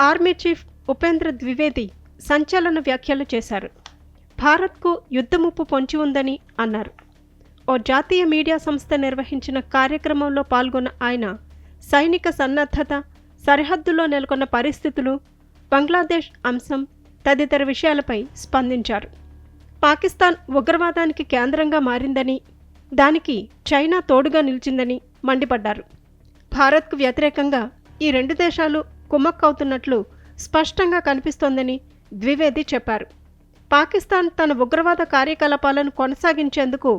Army chief Upendra Dwivedi సంచలన వ్యాఖ్యలు చేశారు. భారత్కు యుద్ధముప్పు పొంచి ఉందని అన్నారు. ఓ జాతీయ మీడియా సంస్థ నిర్వహించిన కార్యక్రమంలో పాల్గొన్న ఆయన సైనిక సన్నద్ధత సరిహద్దులో నెలకొన్న పరిస్థితులు బంగ్లాదేశ్ అంశం తదితర విషయాలపై స్పందించారు. పాకిస్తాన్ ఉగ్రవాదానికి కేంద్రంగా మారిందని దానికి చైనా తోడుగా నిలిచిందని మండిపడ్డారు. భారత్కు వ్యతిరేకంగా ఈ రెండు దేశాలు కుమ్మక్కవుతున్నట్లు స్పష్టంగా కనిపిస్తోందని ద్వివేది చెప్పారు. పాకిస్తాన్ తన ఉగ్రవాద కార్యకలాపాలను కొనసాగించేందుకు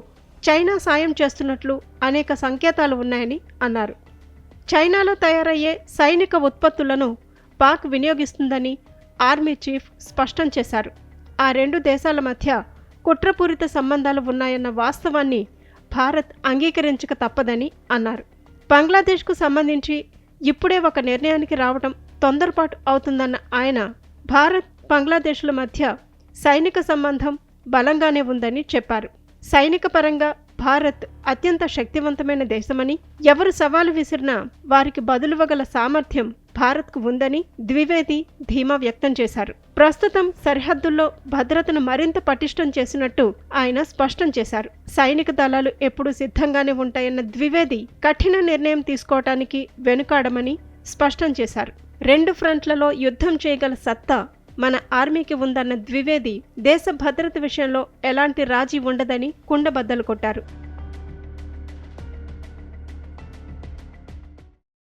చైనా సాయం చేస్తున్నట్లు అనేక సంకేతాలు ఉన్నాయని అన్నారు. చైనాలో తయారయ్యే సైనిక ఉత్పత్తులను పాక్ వినియోగిస్తుందని ఆర్మీ చీఫ్ స్పష్టం చేశారు. ఆ రెండు దేశాల మధ్య కుట్రపూరిత సంబంధాలు ఉన్నాయన్న వాస్తవాన్ని భారత్ అంగీకరించక తప్పదని అన్నారు. బంగ్లాదేశ్కు సంబంధించి ఇప్పుడే ఒక నిర్ణయానికి రావడం తొందరపాటు అవుతుందన్న ఆయన భారత్ బంగ్లాదేశ్ల మధ్య సైనిక సంబంధం బలంగానే ఉందని చెప్పారు. సైనిక పరంగా భారత్ అత్యంత శక్తివంతమైన దేశమని ఎవరు సవాలు విసిరినా వారికి బదులువగల సామర్థ్యం భారత్కు ఉందని ద్వివేది ధీమా వ్యక్తం చేశారు. ప్రస్తుతం సరిహద్దుల్లో భద్రతను మరింత పటిష్టం చేసినట్టు ఆయన స్పష్టం చేశారు. సైనిక దళాలు ఎప్పుడూ సిద్ధంగానే ఉంటాయన్న ద్వివేది కఠిన నిర్ణయం తీసుకోవటానికి వెనుకాడమని స్పష్టం చేశారు. రెండు ఫ్రంట్లలో యుద్ధం చేయగల సత్తా మన ఆర్మీకి ఉందన్న ద్వివేది దేశ భద్రత విషయంలో ఎలాంటి రాజీ ఉండదని కుండబద్దలు కొట్టారు.